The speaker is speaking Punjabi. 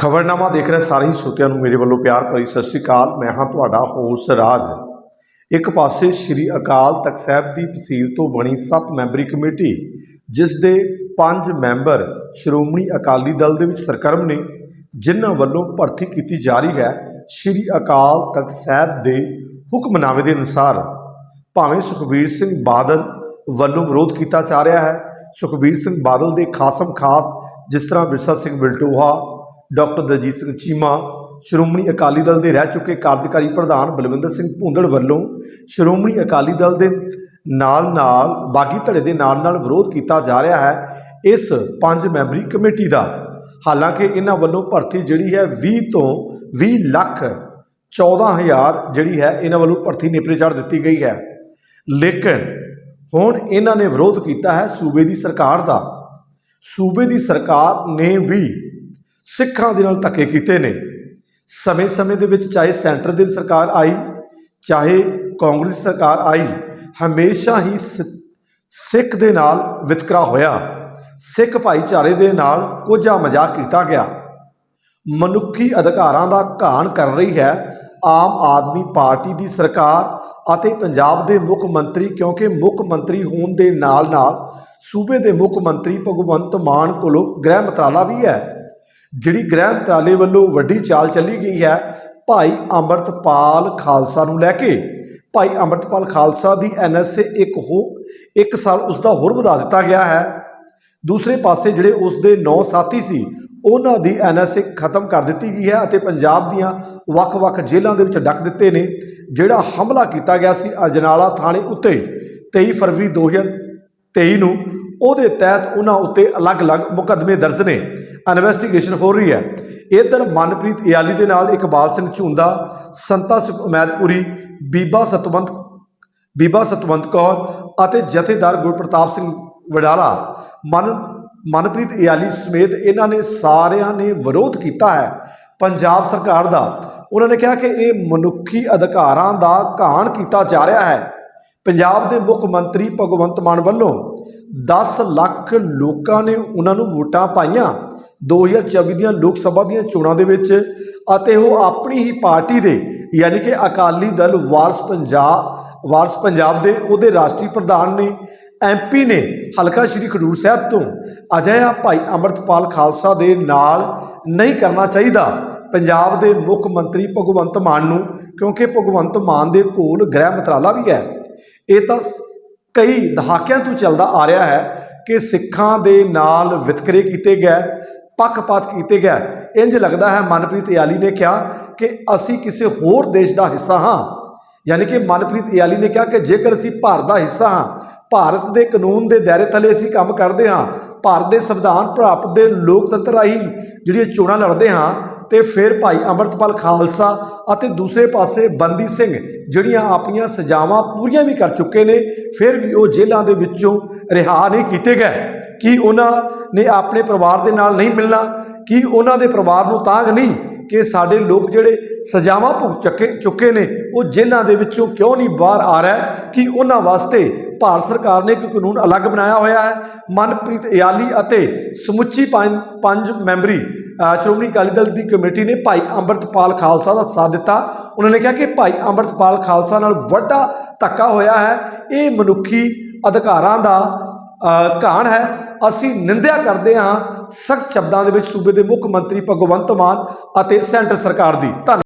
ਖਬਰਨਾਮਾ ਦੇਖ ਰਹੇ ਸਾਰੇ ਹੀ ਸਰੋਤਿਆਂ ਨੂੰ ਮੇਰੇ ਵੱਲੋਂ ਪਿਆਰ ਭਰੀ ਸਤਿ ਸ੍ਰੀ ਅਕਾਲ। ਮੈਂ ਹਾਂ ਤੁਹਾਡਾ ਹੋਸ਼ ਰਾਜ। ਇੱਕ ਪਾਸੇ ਸ੍ਰੀ ਅਕਾਲ ਤਖਤ ਸਾਹਿਬ ਦੀ ਤਸੀਲ ਤੋਂ ਬਣੀ 7 ਮੈਂਬਰੀ ਕਮੇਟੀ, ਜਿਸ ਦੇ 5 ਮੈਂਬਰ ਸ਼੍ਰੋਮਣੀ ਅਕਾਲੀ ਦਲ ਦੇ ਵਿੱਚ ਸਰਕਰਮ ਨੇ, ਜਿਨ੍ਹਾਂ ਵੱਲੋਂ ਭਰਤੀ ਕੀਤੀ ਜਾ ਰਹੀ ਹੈ ਸ੍ਰੀ ਅਕਾਲ ਤਖਤ ਸਾਹਿਬ ਦੇ ਹੁਕਮਨਾਮੇ ਦੇ ਅਨੁਸਾਰ। ਭਾਵੇਂ ਸੁਖਬੀਰ ਸਿੰਘ ਬਾਦਲ ਵੱਲੋਂ ਵਿਰੋਧ ਕੀਤਾ ਜਾ ਰਿਹਾ ਹੈ, ਸੁਖਬੀਰ ਸਿੰਘ ਬਾਦਲ ਦੇ ਖਾਸਮ ਖਾਸ ਜਿਸ ਤਰ੍ਹਾਂ ਵਿਰਸਾ ਸਿੰਘ ਬਿਲਟੋਹਾ ਡਾਕਟਰ ਦਲਜੀਤ ਸਿੰਘ ਚੀਮਾ, ਸ਼੍ਰੋਮਣੀ ਅਕਾਲੀ ਦਲ ਦੇ ਰਹਿ ਚੁੱਕੇ ਕਾਰਜਕਾਰੀ ਪ੍ਰਧਾਨ ਬਲਵਿੰਦਰ ਸਿੰਘ ਭੂੰਦੜ ਵੱਲੋਂ ਸ਼੍ਰੋਮਣੀ ਅਕਾਲੀ ਦਲ ਦੇ ਨਾਲ ਨਾਲ ਬਾਗੀ ਧੜੇ ਦੇ ਨਾਲ ਨਾਲ ਵਿਰੋਧ ਕੀਤਾ ਜਾ ਰਿਹਾ ਹੈ। ਇਸ ਪੰਜ ਮੈਂਬਰੀ ਕਮੇਟੀ ਦਾ ਹਾਲਾਂਕਿ ਇਹਨਾਂ ਵੱਲੋਂ ਭਰਤੀ ਜਿਹੜੀ ਹੈ 20 ਤੋਂ 20 ਲੱਖ 14000 ਜਿਹੜੀ ਹੈ ਇਹਨਾਂ ਵੱਲੋਂ ਭਰਤੀ ਨੇਪਰੇ ਚੜ੍ਹ ਦਿੱਤੀ ਗਈ ਹੈ। ਲੇਕਿਨ ਹੁਣ ਇਹਨਾਂ ਨੇ ਵਿਰੋਧ ਕੀਤਾ ਹੈ ਸੂਬੇ ਦੀ ਸਰਕਾਰ ਦਾ। ਸੂਬੇ ਦੀ ਸਰਕਾਰ ਨੇ ਵੀ ਸਿੱਖਾਂ ਦੇ ਨਾਲ ਧੱਕੇ ਕੀਤੇ ਨੇ। ਸਮੇਂ-ਸਮੇਂ ਦੇ ਵਿੱਚ ਚਾਹੇ ਸੈਂਟਰ ਦੀ ਸਰਕਾਰ ਆਈ, ਚਾਹੇ ਕਾਂਗਰਸ ਸਰਕਾਰ ਆਈ, ਹਮੇਸ਼ਾ ਹੀ ਸਿੱਖ ਦੇ ਨਾਲ ਵਿਤਕਰਾ ਹੋਇਆ। ਸਿੱਖ ਭਾਈਚਾਰੇ ਦੇ ਨਾਲ ਕੋਝਾ ਮਜ਼ਾਕ ਕੀਤਾ ਗਿਆ। ਮਨੁੱਖੀ ਅਧਿਕਾਰਾਂ ਦਾ ਘਾਣ ਕਰ ਰਹੀ ਹੈ ਆਮ ਆਦਮੀ ਪਾਰਟੀ ਦੀ ਸਰਕਾਰ ਅਤੇ ਪੰਜਾਬ ਦੇ ਮੁੱਖ ਮੰਤਰੀ, ਕਿਉਂਕਿ ਮੁੱਖ ਮੰਤਰੀ ਹੋਣ ਦੇ ਨਾਲ-ਨਾਲ ਸੂਬੇ ਦੇ ਮੁੱਖ ਮੰਤਰੀ ਭਗਵੰਤ ਮਾਨ ਕੋਲੋਂ ਗ੍ਰਹਿ ਮੰਤਰਾਲਾ ਵੀ ਹੈ। ਜਿਹੜੀ ਗ੍ਰਹਿ ਮੰਤਰਾਲੇ ਵੱਲੋਂ ਵੱਡੀ ਚਾਲ ਚੱਲੀ ਗਈ ਹੈ, ਭਾਈ ਅੰਮ੍ਰਿਤਪਾਲ ਖਾਲਸਾ ਨੂੰ ਲੈ ਕੇ। ਭਾਈ ਅੰਮ੍ਰਿਤਪਾਲ ਖਾਲਸਾ ਦੀ ਐਨਐਸਏ ਇੱਕ ਹੋ, ਇੱਕ ਸਾਲ ਉਸ ਦਾ ਹੋਰ ਵਧਾ ਦਿੱਤਾ ਗਿਆ ਹੈ। ਦੂਸਰੇ ਪਾਸੇ ਜਿਹੜੇ ਉਸ ਦੇ ਨੌ ਸਾਥੀ ਸੀ, ਉਹਨਾਂ ਦੀ ਐਨਐਸਏ ਖਤਮ ਕਰ ਦਿੱਤੀ ਗਈ ਹੈ ਅਤੇ ਪੰਜਾਬ ਦੀਆਂ ਵੱਖ-ਵੱਖ ਜੇਲ੍ਹਾਂ ਦੇ ਵਿੱਚ ਡੱਕ ਦਿੱਤੇ ਨੇ, ਜਿਹੜਾ ਹਮਲਾ ਕੀਤਾ ਗਿਆ ਸੀ ਅਜਨਾਲਾ ਥਾਣੇ ਉੱਤੇ 23 ਫਰਵਰੀ 2023 ਨੂੰ। ਉਹਦੇ ਤਹਿਤ ਉਹਨਾਂ ਉੱਤੇ ਅਲੱਗ-ਅਲੱਗ ਮੁਕੱਦਮੇ ਦਰਜ ਨੇ। ਇਨਵੈਸਟੀਗੇਸ਼ਨ ਹੋ ਰਹੀ ਹੈ। ਇਧਰ ਮਨਪ੍ਰੀਤ ਇਆਲੀ ਦੇ ਨਾਲ ਇਕਬਾਲ ਸਿੰਘ ਝੁੰਦਾ, ਸੰਤਾ ਸੁਖਮੈਦਪੁਰੀ ਬੀਬਾ ਸਤਵੰਤ ਬੀਬਾ ਸਤਵੰਤ ਕੌਰ ਅਤੇ ਜਥੇਦਾਰ ਗੁਰਪ੍ਰਤਾਪ ਸਿੰਘ ਵਡਾਲਾ। ਮਨ, ਮਨਪ੍ਰੀਤ ਇਆਲੀ ਸਮੇਤ ਇਹਨਾਂ ਨੇ ਸਾਰਿਆਂ ਨੇ ਵਿਰੋਧ ਕੀਤਾ ਹੈ ਪੰਜਾਬ ਸਰਕਾਰ ਦਾ। ਉਹਨਾਂ ਨੇ ਕਿਹਾ ਕਿ ਇਹ ਮਨੁੱਖੀ ਅਧਿਕਾਰਾਂ ਦਾ ਘਾਣ ਕੀਤਾ ਜਾ ਰਿਹਾ ਹੈ। ਪੰਜਾਬ ਦੇ ਮੁੱਖ ਮੰਤਰੀ ਭਗਵੰਤ ਮਾਨ ਵੱਲੋਂ 10 ਲੱਖ ਲੋਕਾਂ ਨੇ ਉਹਨਾਂ ਨੂੰ ਵੋਟਾਂ ਪਾਈਆਂ। 2024 ਦੀਆਂ ਲੋਕ ਸਭਾ ਦੀਆਂ ਚੋਣਾਂ ਦੇ ਵਿੱਚ ਅਤੇ ਉਹ ਆਪਣੀ ਹੀ ਪਾਰਟੀ ਦੇ ਯਾਨੀ ਕਿ ਅਕਾਲੀ ਦਲ ਵਾਰਸ ਪੰਜਾਬ ਵਾਰਸ ਪੰਜਾਬ ਦੇ ਉਹਦੇ ਰਾਸ਼ਟਰੀ ਪ੍ਰਧਾਨ ਨੇ ਐਮਪੀ ਨੇ ਹਲਕਾ ਸ਼੍ਰੀ ਖਡੂਰ ਸਾਹਿਬ ਤੋਂ ਅਜਿਹਾ ਭਾਈ ਅੰਮ੍ਰਿਤਪਾਲ ਖਾਲਸਾ ਦੇ ਨਾਲ ਨਹੀਂ ਕਰਨਾ ਚਾਹੀਦਾ। ਪੰਜਾਬ ਦੇ ਮੁੱਖ ਮੰਤਰੀ ਭਗਵੰਤ ਮਾਨ ਨੂੰ, ਕਿਉਂਕਿ ਭਗਵੰਤ ਮਾਨ ਦੇ ਕੋਲ ਗ੍ਰਹਿ ਮੰਤਰਾਲਾ ਵੀ ਹੈ। ਇਹ ਤਾਂ ਸ- ਕਈ ਦਹਾਕਿਆਂ ਤੋਂ ਚੱਲਦਾ ਆ ਰਿਹਾ ਹੈ ਕਿ ਸਿੱਖਾਂ ਦੇ ਨਾਲ ਵਿਤਕਰੇ ਕੀਤੇ ਗਏ, ਪੱਖਪਾਤ ਕੀਤੇ ਗਏ। ਇੰਜ ਲੱਗਦਾ ਹੈ ਮਨਪ੍ਰੀਤ ਇਆਲੀ ਨੇ ਕਿਹਾ ਕਿ ਅਸੀਂ ਕਿਸੇ ਹੋਰ ਦੇਸ਼ ਦਾ ਹਿੱਸਾ ਹਾਂ। ਯਾਨੀ ਕਿ ਮਨਪ੍ਰੀਤ ਇਆਲੀ ਨੇ ਕਿਹਾ ਕਿ ਜੇਕਰ ਅਸੀਂ ਭਾਰਤ ਦਾ ਹਿੱਸਾ ਹਾਂ, ਭਾਰਤ ਦੇ ਕਾਨੂੰਨ ਦੇ ਦਾਇਰੇ ਥੱਲੇ ਅਸੀਂ ਕੰਮ ਕਰਦੇ ਹਾਂ, ਭਾਰਤ ਦੇ ਸੰਵਿਧਾਨ ਪ੍ਰਾਪਤ ਦੇ ਲੋਕਤੰਤਰ ਰਾਹੀਂ ਜਿਹੜੀਆਂ ਚੋਣਾਂ ਲੜਦੇ ਹਾਂ ਤੇ ਫਿਰ ਭਾਈ ਅੰਮ੍ਰਿਤਪਾਲ ਖਾਲਸਾ ਅਤੇ ਦੂਸਰੇ ਪਾਸੇ ਬੰਦੀ ਸਿੰਘ, ਜਿਹੜੀਆਂ ਆਪਣੀਆਂ ਸਜ਼ਾਵਾਂ ਪੂਰੀਆਂ ਵੀ ਕਰ ਚੁੱਕੇ ਨੇ, ਫਿਰ ਵੀ ਉਹ ਜੇਲ੍ਹਾਂ ਦੇ ਵਿੱਚੋਂ ਰਿਹਾ ਨਹੀਂ ਕੀਤੇ ਗਏ। ਕੀ ਉਹਨਾਂ ਨੇ ਆਪਣੇ ਪਰਿਵਾਰ ਦੇ ਨਾਲ ਨਹੀਂ ਮਿਲਣਾ? ਕੀ ਉਹਨਾਂ ਦੇ ਪਰਿਵਾਰ ਨੂੰ ਤਾਂਗ ਨਹੀਂ ਕਿ ਸਾਡੇ ਲੋਕ ਜਿਹੜੇ ਸਜ਼ਾਵਾਂ ਭੁਗਤ ਚੁੱਕੇ ਚੁੱਕੇ ਨੇ, ਉਹ ਜੇਲ੍ਹਾਂ ਦੇ ਵਿੱਚੋਂ ਕਿਉਂ ਨਹੀਂ ਬਾਹਰ ਆ ਰਿਹਾ? ਕਿ ਉਹਨਾਂ ਵਾਸਤੇ ਭਾਰਤ ਸਰਕਾਰ ਨੇ ਇੱਕ ਕਾਨੂੰਨ ਅਲੱਗ ਬਣਾਇਆ ਹੋਇਆ ਹੈ। ਮਨਪ੍ਰੀਤ ਇਆਲੀ ਅਤੇ ਸਮੁੱਚੀ ਪੰਜ ਮੈਂਬਰੀ ਸ਼੍ਰੋਮਣੀ ਅਕਾਲੀ ਦਲ ਦੀ ਕਮੇਟੀ ਨੇ ਭਾਈ ਅੰਮ੍ਰਿਤਪਾਲ ਖਾਲਸਾ ਦਾ ਸਾਥ ਦਿੱਤਾ। ਉਹਨਾਂ ਨੇ ਕਿਹਾ ਕਿ ਭਾਈ ਅੰਮ੍ਰਿਤਪਾਲ ਖਾਲਸਾ ਨਾਲ ਵੱਡਾ ਧੱਕਾ ਹੋਇਆ ਹੈ। ਇਹ ਮਨੁੱਖੀ ਅਧਿਕਾਰਾਂ ਦਾ ਅ, ਘਾਣ ਹੈ। ਅਸੀਂ ਨਿੰਦਿਆ ਕਰਦੇ ਹਾਂ। ਸਖਤ ਸ਼ਬਦਾਂ ਦੇ ਵਿੱਚ ਸੂਬੇ ਦੇ ਮੁੱਖ ਮੰਤਰੀ ਭਗਵੰਤ ਮਾਨ ਅਤੇ ਸੈਂਟਰ ਸਰਕਾਰ ਦੀ। ਧੰਨਵਾਦ